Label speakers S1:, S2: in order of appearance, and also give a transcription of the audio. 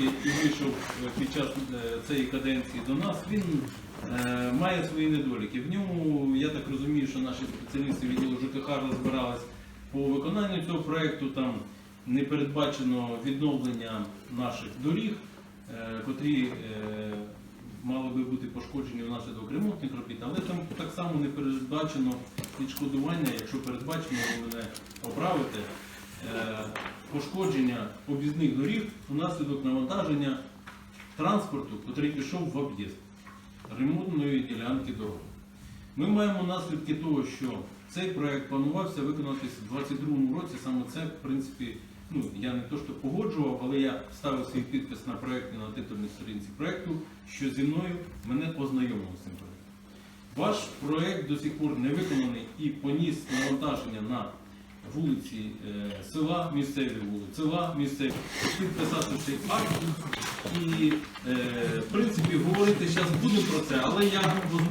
S1: і вийшов е, під час е, цієї каденції до нас, він е, має свої недоліки. В ньому, я так розумію, що наші спеціалісти відділу ЖКХ розбирались по виконанню цього проєкту. Там не передбачено відновлення наших доріг, котрі мали би бути пошкоджені внаслідок ремонтних робіт, але там так само не передбачено відшкодування, якщо передбачено, ви мене поправите, е, пошкодження об'їзних доріг внаслідок навантаження транспорту, який пішов в об'їзд ремонтної ділянки дороги. Ми маємо наслідки того, що цей проект планувався виконатися в 2022 році. Саме це, в принципі, ну я не то що погоджував, але я ставив свій підпис на проєкті на титульній сторінці проєкту, що зі мною мене ознайомив з цим проєктом. Ваш проєкт до сих пор не виконаний і поніс навантаження на вулиці е, села, місцеві вулиці, села, місцеві. Підписати цей акт і, е, в принципі, говорити зараз будемо про це, але я озвучу